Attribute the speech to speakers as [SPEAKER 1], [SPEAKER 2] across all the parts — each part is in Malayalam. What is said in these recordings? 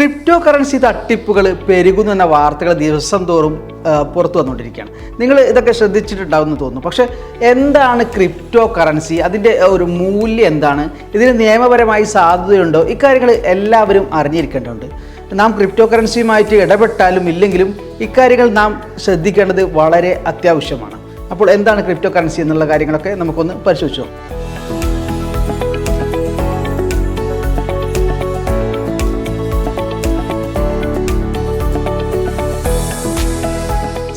[SPEAKER 1] ക്രിപ്റ്റോ കറൻസി തട്ടിപ്പുകൾ പെരുകുന്നു എന്ന വാർത്തകൾ ദിവസം തോറും പുറത്തു വന്നുകൊണ്ടിരിക്കുകയാണ്. നിങ്ങൾ ഇതൊക്കെ ശ്രദ്ധിച്ചിട്ടുണ്ടാവുമെന്ന് തോന്നുന്നു. പക്ഷേ എന്താണ് ക്രിപ്റ്റോ കറൻസി അതിന്റെ ഒരു മൂല്യം എന്താണ്? ഇതിന് നിയമപരമായി സാധ്യതയുണ്ടോ? ഇക്കാര്യങ്ങൾ എല്ലാവരും അറിഞ്ഞിരിക്കേണ്ടതുണ്ട്. നാം ക്രിപ്റ്റോ കറൻസിയുമായിട്ട് ഇടപെട്ടാലും ഇല്ലെങ്കിലും ഇക്കാര്യങ്ങൾ നാം ശ്രദ്ധിക്കേണ്ടത് വളരെ അത്യാവശ്യമാണ്. അപ്പോൾ എന്താണ് ക്രിപ്റ്റോ കറൻസി എന്നുള്ള കാര്യങ്ങളൊക്കെ നമുക്കൊന്ന് പരിശോധിച്ചു നോക്കാം.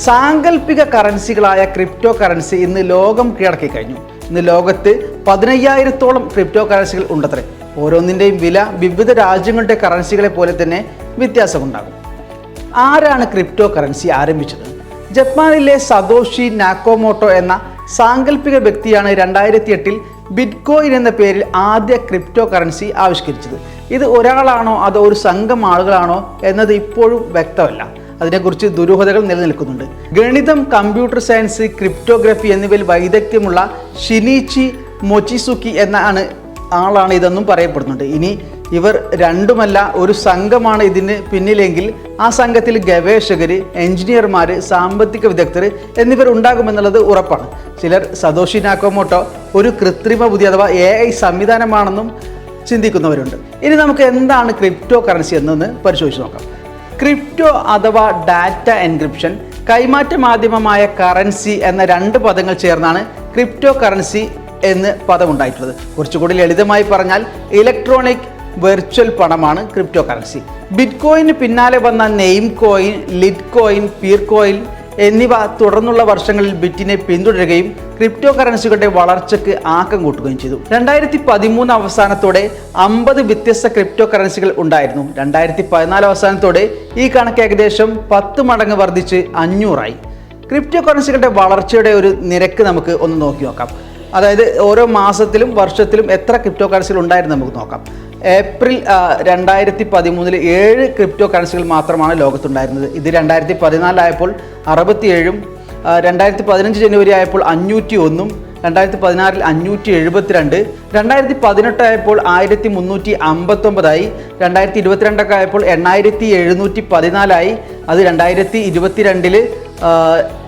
[SPEAKER 1] സാങ്കല്പിക കറൻസികളായ ക്രിപ്റ്റോ കറൻസി ഇന്ന് ലോകം കീഴടക്കി കഴിഞ്ഞു ഇന്ന് ലോകത്ത് പതിനയ്യായിരത്തോളം ക്രിപ്റ്റോ കറൻസികൾ ഉണ്ടത്രേ. ഓരോന്നിന്റെയും വില വിവിധ രാജ്യങ്ങളുടെ കറൻസികളെ പോലെ തന്നെ വ്യത്യാസമുണ്ടാകും. ആരാണ് ക്രിപ്റ്റോ കറൻസി ആരംഭിച്ചത്? ജപ്പാനിലെ സദോഷി നാക്കോമോട്ടോ എന്ന സാങ്കല്പിക വ്യക്തിയാണ് രണ്ടായിരത്തി എട്ടിൽ ബിറ്റ്കോയിൻ എന്ന പേരിൽ ആദ്യ ക്രിപ്റ്റോ കറൻസി ആവിഷ്കരിച്ചത്. ഇത് ഒരാളാണോ അതോ ഒരു സംഘം ആളുകളാണോ എന്നത് ഇപ്പോഴും വ്യക്തമല്ല. അതിനെക്കുറിച്ച് ദുരൂഹതകൾ നിലനിൽക്കുന്നുണ്ട്. ഗണിതം കമ്പ്യൂട്ടർ സയൻസ് ക്രിപ്റ്റോഗ്രഫി എന്നിവയിൽ വൈദഗ്ധ്യമുള്ള ഷിനീച്ചി മൊച്ചിസുക്കി എന്ന ആണ് ആളാണ് ഇതെന്നും പറയപ്പെടുന്നുണ്ട്. ഇനി ഇവർ രണ്ടുമല്ല ഒരു സംഘമാണ് ഇതിന് പിന്നിലെങ്കിൽ ആ സംഘത്തിൽ ഗവേഷകർ എഞ്ചിനീയർമാർ സാമ്പത്തിക വിദഗ്ധർ എന്നിവർ ഉണ്ടാകുമെന്നുള്ളത് ഉറപ്പാണ്. ചിലർ സതോഷി നാക്കോമോട്ടോ ഒരു കൃത്രിമ ബുദ്ധി അഥവാ എ ഐ സംവിധാനമാണെന്നും ചിന്തിക്കുന്നവരുണ്ട്. ഇനി നമുക്ക് എന്താണ് ക്രിപ്റ്റോ കറൻസി എന്നൊന്ന് പരിശോധിച്ച് നോക്കാം. ക്രിപ്റ്റോ അഥവാ ഡാറ്റ എൻക്രിപ്ഷൻ കൈമാറ്റ മാധ്യമമായ കറൻസി എന്ന രണ്ട് പദങ്ങൾ ചേർന്നാണ് ക്രിപ്റ്റോ കറൻസി എന്ന് പദമുണ്ടായിട്ടുള്ളത്. കുറച്ചുകൂടി ലളിതമായി പറഞ്ഞാൽ ഇലക്ട്രോണിക് വെർച്വൽ പണമാണ് ക്രിപ്റ്റോ കറൻസി. ബിറ്റ് കോയിന് പിന്നാലെ വന്ന നെയിം കോയിൻ ലിറ്റ് കോയിൻ പീർ കോയിൻ എന്നിവ തുടർന്നുള്ള വർഷങ്ങളിൽ ബിറ്റിനെ പിന്തുടരുകയും ക്രിപ്റ്റോ കറൻസികളുടെ വളർച്ചയ്ക്ക് ആക്കം കൂട്ടുകയും ചെയ്തു. രണ്ടായിരത്തി പതിമൂന്ന് അവസാനത്തോടെ അമ്പത് വ്യത്യസ്ത ക്രിപ്റ്റോ കറൻസികൾ ഉണ്ടായിരുന്നു. രണ്ടായിരത്തി പതിനാല് അവസാനത്തോടെ ഈ കണക്ക് ഏകദേശം പത്ത് മടങ്ങ് വർദ്ധിച്ച് അഞ്ഞൂറായി. ക്രിപ്റ്റോ കറൻസികളുടെ വളർച്ചയുടെ ഒരു നിരക്ക് നമുക്ക് ഒന്ന് നോക്കി നോക്കാം. അതായത് ഓരോ മാസത്തിലും വർഷത്തിലും എത്ര ക്രിപ്റ്റോ കറൻസികൾ ഉണ്ടായിരുന്നു നമുക്ക് നോക്കാം. ഏപ്രിൽ രണ്ടായിരത്തി പതിമൂന്നിൽ ഏഴ് ക്രിപ്റ്റോ കറൻസികൾ മാത്രമാണ് ലോകത്തുണ്ടായിരുന്നത്. ഇത് രണ്ടായിരത്തി പതിനാലായപ്പോൾ അറുപത്തിയേഴും രണ്ടായിരത്തി പതിനഞ്ച് ജനുവരി ആയപ്പോൾ അഞ്ഞൂറ്റി ഒന്നും രണ്ടായിരത്തി പതിനാറിൽ അഞ്ഞൂറ്റി എഴുപത്തിരണ്ട് രണ്ടായിരത്തി പതിനെട്ടായപ്പോൾ ആയിരത്തി മുന്നൂറ്റി അമ്പത്തൊമ്പതായി രണ്ടായിരത്തി ഇരുപത്തിരണ്ടൊക്കെ ആയപ്പോൾ എണ്ണായിരത്തി എഴുന്നൂറ്റി പതിനാലായി അത് രണ്ടായിരത്തി ഇരുപത്തിരണ്ടിൽ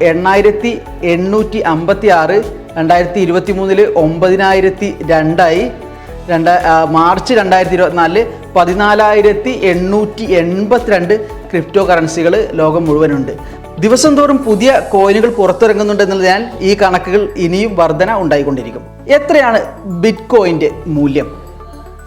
[SPEAKER 1] എണ്ണായിരത്തി എണ്ണൂറ്റി അമ്പത്തി ആറ് രണ്ടായിരത്തി ഇരുപത്തി മൂന്നിൽ ഒമ്പതിനായിരത്തി രണ്ടായി രണ്ട മാർച്ച് രണ്ടായിരത്തി ഇരുപത്തിനാലിൽ പതിനാലായിരത്തി എണ്ണൂറ്റി എൺപത്തിരണ്ട് ക്രിപ്റ്റോ കറൻസികൾ ലോകം മുഴുവനുണ്ട്. ദിവസം തോറും പുതിയ കോയിനുകൾ പുറത്തിറങ്ങുന്നുണ്ട് എന്നതിനാൽ ഈ കണക്കുകൾ ഇനിയും വർധന ഉണ്ടായിക്കൊണ്ടിരിക്കും. എത്രയാണ് ബിറ്റ് കോയിന്റെ മൂല്യം?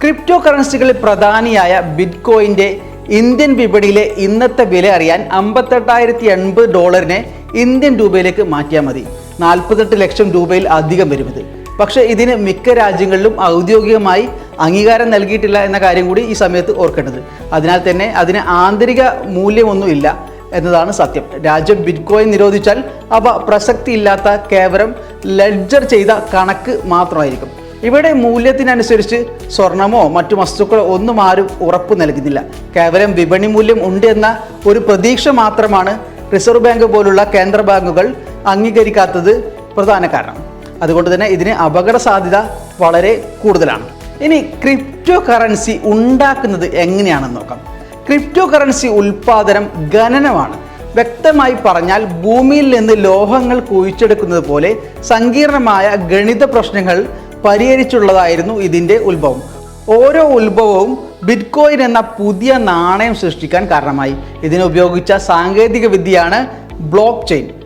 [SPEAKER 1] ക്രിപ്റ്റോ കറൻസികളിൽ പ്രധാനിയായ ബിറ്റ് കോയിന്റെ ഇന്ത്യൻ വിപണിയിലെ ഇന്നത്തെ വില അറിയാൻ അമ്പത്തെട്ടായിരത്തി എൺപത് ഡോളറിനെ ഇന്ത്യൻ രൂപയിലേക്ക് മാറ്റിയാൽ മതി. നാൽപ്പത്തെട്ട് ലക്ഷം രൂപയിൽ അധികം വരും ഇത് പക്ഷേ ഇതിന് മിക്ക രാജ്യങ്ങളിലും ഔദ്യോഗികമായി അംഗീകാരം നൽകിയിട്ടില്ല എന്ന കാര്യം കൂടി ഈ സമയത്ത് ഓർക്കേണ്ടത്. അതിനാൽ തന്നെ അതിന് ആന്തരിക മൂല്യമൊന്നുമില്ല എന്നതാണ് സത്യം. രാജ്യം ബിറ്റ്കോയിൻ നിരോധിച്ചാൽ അവ പ്രസക്തിയില്ലാത്ത കേവലം ലെഡ്ജർ ചെയ്ത കണക്ക് മാത്രമായിരിക്കും. ഇവിടെ മൂല്യത്തിനനുസരിച്ച് സ്വർണമോ മറ്റു വസ്തുക്കളോ ഒന്നും ആരും ഉറപ്പ് നൽകുന്നില്ല. കേവലം വിപണി മൂല്യം ഉണ്ട് എന്ന ഒരു പ്രതീക്ഷ മാത്രമാണ് റിസർവ് ബാങ്ക് പോലുള്ള കേന്ദ്ര ബാങ്കുകൾ അംഗീകരിക്കാത്തത് പ്രധാന കാരണം. അതുകൊണ്ട് തന്നെ ഇതിന് അപകട സാധ്യത വളരെ കൂടുതലാണ്. ഇനി ക്രിപ്റ്റോ കറൻസി ഉണ്ടാക്കുന്നത് എങ്ങനെയാണെന്ന് നോക്കാം. ക്രിപ്റ്റോ കറൻസി ഉൽപാദനം ഖനനമാണ്. വ്യക്തമായി പറഞ്ഞാൽ ഭൂമിയിൽ നിന്ന് ലോഹങ്ങൾ കുഴിച്ചെടുക്കുന്നത് പോലെ സങ്കീർണമായ ഗണിത പ്രശ്നങ്ങൾ പരിഹരിച്ചുള്ളതായിരുന്നു ഇതിന്റെ ഉത്ഭവം. ഓരോ ഉത്ഭവവും ബിറ്റ്കോയിൻ എന്ന പുതിയ നാണയം സൃഷ്ടിക്കാൻ കാരണമായി. ഇതിനുപയോഗിച്ച സാങ്കേതിക വിദ്യയാണ് ബ്ലോക്ക് ചെയിൻ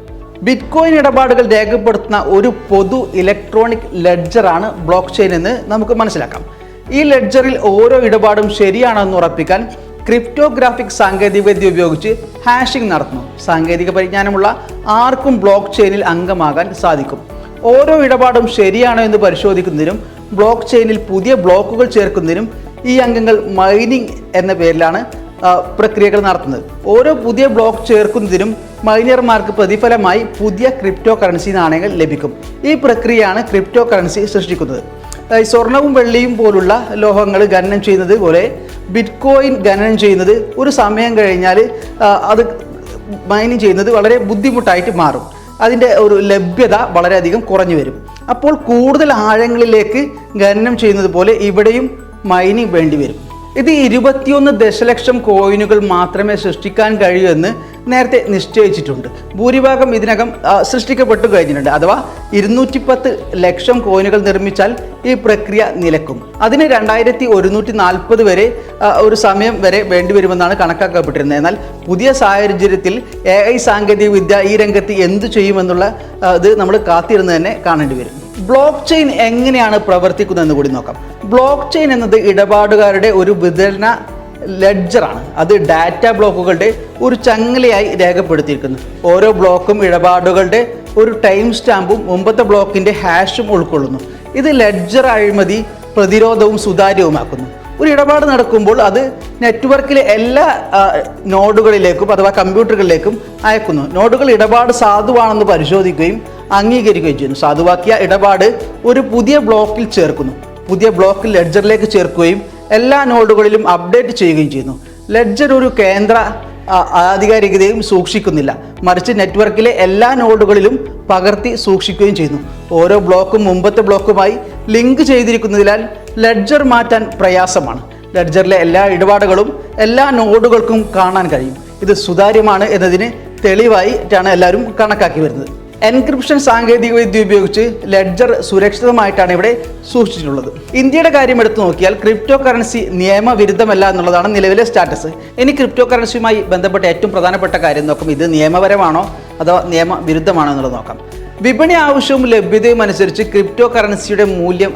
[SPEAKER 1] ബിറ്റ്കോയിൻ ഇടപാടുകൾ രേഖപ്പെടുത്തുന്ന ഒരു പൊതു ഇലക്ട്രോണിക് ലെഡ്ജറാണ് ബ്ലോക്ക് ചെയിൻ എന്ന് നമുക്ക് മനസ്സിലാക്കാം. ഈ ലെഡ്ജറിൽ ഓരോ ഇടപാടും ശരിയാണെന്ന് ഉറപ്പിക്കാൻ ക്രിപ്റ്റോഗ്രാഫിക് സാങ്കേതികവിദ്യ ഉപയോഗിച്ച് ഹാഷിംഗ് നടത്തുന്നു. സാങ്കേതിക പരിജ്ഞാനമുള്ള ആർക്കും ബ്ലോക്ക് ചെയിനിൽ അംഗമാകാൻ സാധിക്കും. ഓരോ ഇടപാടും ശരിയാണോ എന്ന് പരിശോധിക്കുന്നതിനും ബ്ലോക്ക് ചെയിനിൽ പുതിയ ബ്ലോക്കുകൾ ചേർക്കുന്നതിനും ഈ അംഗങ്ങൾ മൈനിങ് എന്ന പേരിലാണ് പ്രക്രിയകൾ നടത്തുന്നത്. ഓരോ പുതിയ ബ്ലോക്ക് ചേർക്കുന്നതിനും മൈനർമാർക്ക് പ്രതിഫലമായി പുതിയ ക്രിപ്റ്റോ കറൻസി നാണയങ്ങൾ ലഭിക്കും. ഈ പ്രക്രിയയാണ് ക്രിപ്റ്റോ കറൻസി സൃഷ്ടിക്കുന്നത് സ്വർണവും വെള്ളിയും പോലുള്ള ലോഹങ്ങൾ ഖനനം ചെയ്യുന്നത് പോലെ ബിറ്റ്കോയിൻ ഖനനം ചെയ്യുന്നത് ഒരു സമയം കഴിഞ്ഞാൽ അത് മൈനിങ് ചെയ്യുന്നത് വളരെ ബുദ്ധിമുട്ടായിട്ട് മാറും. അതിന്റെ ഒരു ലഭ്യത വളരെയധികം കുറഞ്ഞു വരും. അപ്പോൾ കൂടുതൽ ആഴങ്ങളിലേക്ക് ഖനനം ചെയ്യുന്നത് പോലെ ഇവിടെയും മൈനിങ് വേണ്ടി വരും. ഇത് ഇരുപത്തിയൊന്ന് ദശലക്ഷം കോയിനുകൾ മാത്രമേ സൃഷ്ടിക്കാൻ കഴിയൂ എന്ന് നേരത്തെ നിശ്ചയിച്ചിട്ടുണ്ട്. ഭൂരിഭാഗം ഇതിനകം സൃഷ്ടിക്കപ്പെട്ടു കഴിഞ്ഞിട്ടുണ്ട്. അഥവാ ഇരുന്നൂറ്റി പത്ത് ലക്ഷം കോയിനുകൾ നിർമ്മിച്ചാൽ ഈ പ്രക്രിയ നിലക്കും. അതിന് രണ്ടായിരത്തി ഒരുന്നൂറ്റി നാൽപ്പത് വരെ ഒരു സമയം വരെ വേണ്ടിവരുമെന്നാണ് കണക്കാക്കപ്പെട്ടിരുന്നത്. എന്നാൽ പുതിയ സാഹചര്യത്തിൽ എ ഐ സാങ്കേതിക വിദ്യ ഈ രംഗത്ത് എന്തു ചെയ്യുമെന്നുള്ള ഇത് നമ്മൾ കാത്തിരുന്ന് തന്നെ കാണേണ്ടി വരും. ബ്ലോക്ക് ചെയിൻ എങ്ങനെയാണ് പ്രവർത്തിക്കുന്നതെന്ന് കൂടി നോക്കാം. ബ്ലോക്ക് ചെയിൻ എന്നത് ഇടപാടുകാരുടെ ഒരു വിതരണ ലെഡ്ജറാണ് അത് ഡാറ്റ ബ്ലോക്കുകളുടെ ഒരു ചങ്ങലയായി രേഖപ്പെടുത്തിയിരിക്കുന്നു. ഓരോ ബ്ലോക്കും ഇടപാടുകളുടെ ഒരു ടൈം സ്റ്റാമ്പും മുമ്പത്തെ ബ്ലോക്കിന്റെ ഹാഷും ഉൾക്കൊള്ളുന്നു. ഇത് ലെഡ്ജർ അഴിമതി പ്രതിരോധവും സുതാര്യവുമാക്കുന്നു. ഒരു ഇടപാട് നടക്കുമ്പോൾ അത് നെറ്റ്വർക്കിലെ എല്ലാ നോഡുകളിലേക്കും അഥവാ കമ്പ്യൂട്ടറുകളിലേക്കും അയക്കുന്നു. നോഡുകൾ ഇടപാട് സാധുവാണെന്ന് പരിശോധിക്കുകയും അംഗീകരിക്കുകയും ചെയ്യുന്നു. സാധുവാക്കിയ ഇടപാട് ഒരു പുതിയ ബ്ലോക്കിൽ ചേർക്കുന്നു. പുതിയ ബ്ലോക്കിൽ ലെഡ്ജറിലേക്ക് ചേർക്കുകയും എല്ലാ നോഡുകളിലും അപ്ഡേറ്റ് ചെയ്യുകയും ചെയ്യുന്നു. ലെഡ്ജർ ഒരു കേന്ദ്ര ആധികാരികതയും സൂക്ഷിക്കുന്നില്ല. മറിച്ച് നെറ്റ്വർക്കിലെ എല്ലാ നോഡുകളിലും പകർത്തി സൂക്ഷിക്കുകയും ചെയ്യുന്നു. ഓരോ ബ്ലോക്കും മുമ്പത്തെ ബ്ലോക്കുമായി ലിങ്ക് ചെയ്തിരിക്കുന്നതിനാൽ ലെഡ്ജർ മാറ്റാൻ പ്രയാസമാണ്. ലെഡ്ജറിലെ എല്ലാ ഇടപാടുകളും എല്ലാ നോഡുകൾക്കും കാണാൻ കഴിയും. ഇത് സുതാര്യമാണ് എന്നതിന് തെളിവായിട്ടാണ് എല്ലാവരും കണക്കാക്കി വരുന്നത്. എൻക്രിപ്ഷൻ സാങ്കേതികവിദ്യ ഉപയോഗിച്ച് ലെഡ്ജർ സുരക്ഷിതമായിട്ടാണ് ഇവിടെ സൂക്ഷിച്ചിട്ടുള്ളത്. ഇന്ത്യയുടെ കാര്യം എടുത്തു നോക്കിയാൽ ക്രിപ്റ്റോ കറൻസി നിയമവിരുദ്ധമല്ല എന്നുള്ളതാണ് നിലവിലെ സ്റ്റാറ്റസ് ഇനി ക്രിപ്റ്റോ കറൻസിയുമായി ബന്ധപ്പെട്ട ഏറ്റവും പ്രധാനപ്പെട്ട കാര്യം നോക്കും. ഇത് നിയമപരമാണോ അതോ നിയമവിരുദ്ധമാണോ എന്നുള്ളത് നോക്കാം. വിപണി ആവശ്യവും ലഭ്യതയും അനുസരിച്ച് ക്രിപ്റ്റോ കറൻസിയുടെ മൂല്യം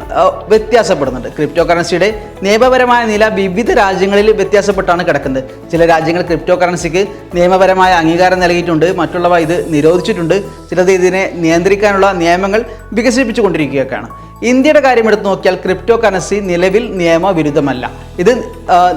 [SPEAKER 1] വ്യത്യാസപ്പെടുന്നുണ്ട്. ക്രിപ്റ്റോ കറൻസിയുടെ നിയമപരമായ നില വിവിധ രാജ്യങ്ങളിൽ വ്യത്യാസപ്പെട്ടാണ് കിടക്കുന്നത്. ചില രാജ്യങ്ങൾ ക്രിപ്റ്റോ കറൻസിക്ക് നിയമപരമായ അംഗീകാരം നൽകിയിട്ടുണ്ട്. മറ്റുള്ളവ ഇത് നിരോധിച്ചിട്ടുണ്ട്. ചിലത് ഇതിനെ നിയന്ത്രിക്കാനുള്ള നിയമങ്ങൾ വികസിപ്പിച്ചുകൊണ്ടിരിക്കുകയൊക്കെയാണ്. ഇന്ത്യയുടെ കാര്യം എടുത്തു നോക്കിയാൽ ക്രിപ്റ്റോ കറൻസി നിലവിൽ നിയമവിരുദ്ധമല്ല. ഇത്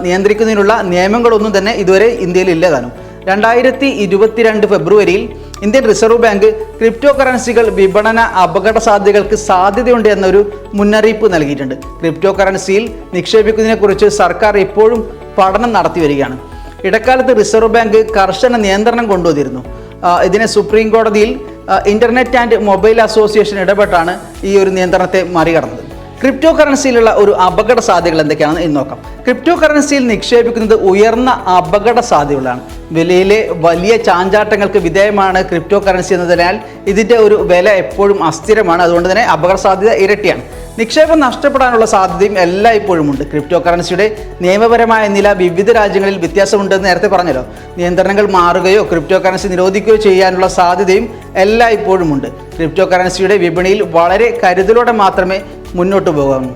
[SPEAKER 1] നിയന്ത്രിക്കുന്നതിനുള്ള നിയമങ്ങളൊന്നും തന്നെ ഇതുവരെ ഇന്ത്യയിൽ ഇല്ലതാനും രണ്ടായിരത്തി ഇരുപത്തിരണ്ട് ഫെബ്രുവരിയിൽ ഇന്ത്യൻ റിസർവ് ബാങ്ക് ക്രിപ്റ്റോ കറൻസികൾ വിപണന അപകട സാധ്യതകൾക്ക് സാധ്യതയുണ്ട് എന്നൊരു മുന്നറിയിപ്പ് നൽകിയിട്ടുണ്ട്. ക്രിപ്റ്റോ കറൻസിയിൽ നിക്ഷേപിക്കുന്നതിനെക്കുറിച്ച് സർക്കാർ ഇപ്പോഴും പഠനം നടത്തി വരികയാണ്. ഇടക്കാലത്ത് റിസർവ് ബാങ്ക് കർശന നിയന്ത്രണം കൊണ്ടുവന്നിരുന്നു. ഇതിനെ സുപ്രീം കോടതിയിൽ ഇന്റർനെറ്റ് ആൻഡ് മൊബൈൽ അസോസിയേഷൻ ഇടപെട്ടാണ് ഈ ഒരു നിയന്ത്രണത്തെ മറികടന്നത്. ക്രിപ്റ്റോ കറൻസിയിലുള്ള ഒരു അപകട സാധ്യതകൾ എന്തൊക്കെയാണെന്ന് ഇന്ന് നോക്കാം. ക്രിപ്റ്റോ കറൻസിയിൽ നിക്ഷേപിക്കുന്നത് ഉയർന്ന അപകട സാധ്യതകളാണ്. വിലയിലെ വലിയ ചാഞ്ചാട്ടങ്ങൾക്ക് വിധേയമാണ് ക്രിപ്റ്റോ കറൻസി എന്നതിനാൽ ഇതിന്റെ ഒരു വില എപ്പോഴും അസ്ഥിരമാണ്. അതുകൊണ്ട് തന്നെ അപകട സാധ്യത ഇരട്ടിയാണ്. നിക്ഷേപം നഷ്ടപ്പെടാനുള്ള സാധ്യതയും എല്ലാ ഇപ്പോഴും ഉണ്ട്. ക്രിപ്റ്റോ കറൻസിയുടെ നിയമപരമായ നില വിവിധ രാജ്യങ്ങളിൽ വ്യത്യാസമുണ്ടെന്ന് നേരത്തെ പറഞ്ഞല്ലോ. നിയന്ത്രണങ്ങൾ മാറുകയോ ക്രിപ്റ്റോ കറൻസി നിരോധിക്കുകയോ ചെയ്യാനുള്ള സാധ്യതയും എല്ലാ ഇപ്പോഴും ഉണ്ട്. ക്രിപ്റ്റോ കറൻസിയുടെ വിപണിയിൽ വളരെ കരുതലോടെ മാത്രമേ മുന്നോട്ട് പോകാവൂ.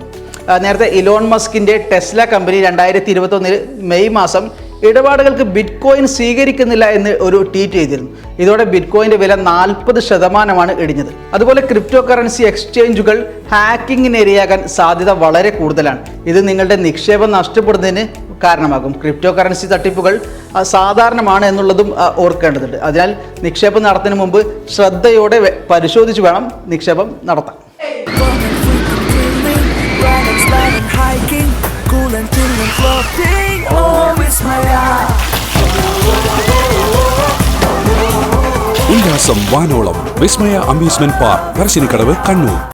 [SPEAKER 1] നേരത്തെ ഇലോൺ മസ്കിന്റെ ടെസ്ല കമ്പനി രണ്ടായിരത്തി ഇരുപത്തൊന്നിൽ മെയ് മാസം ഇടപാടുകൾക്ക് ബിറ്റ് കോയിൻ സ്വീകരിക്കുന്നില്ല എന്ന് ഒരു ട്വീറ്റ് ചെയ്തിരുന്നു ഇതോടെ ബിറ്റ് കോയിന്റെ വില നാൽപ്പത് ശതമാനമാണ് ഇടിഞ്ഞത്. അതുപോലെ ക്രിപ്റ്റോ കറൻസി എക്സ്ചേഞ്ചുകൾ ഹാക്കിങ്ങിന് ഇരയാകാൻ സാധ്യത വളരെ കൂടുതലാണ്. ഇത് നിങ്ങളുടെ നിക്ഷേപം നഷ്ടപ്പെടുന്നതിന് കാരണമാകും. ക്രിപ്റ്റോ കറൻസി തട്ടിപ്പുകൾ സാധാരണമാണ് എന്നുള്ളതും ഓർക്കേണ്ടതുണ്ട്. അതിനാൽ നിക്ഷേപം നടത്തുന്നതിന് മുമ്പ് ശ്രദ്ധയോടെ പരിശോധിച്ച് വേണം നിക്ഷേപം നടത്താൻ.
[SPEAKER 2] Floating.
[SPEAKER 3] ഉല്ലാസം വാനോളം വിസ്മയ അമ്യൂസ്മെന്റ് പാർക്ക് പറശ്ശിനിക്കടവ് കണ്ണൂർ.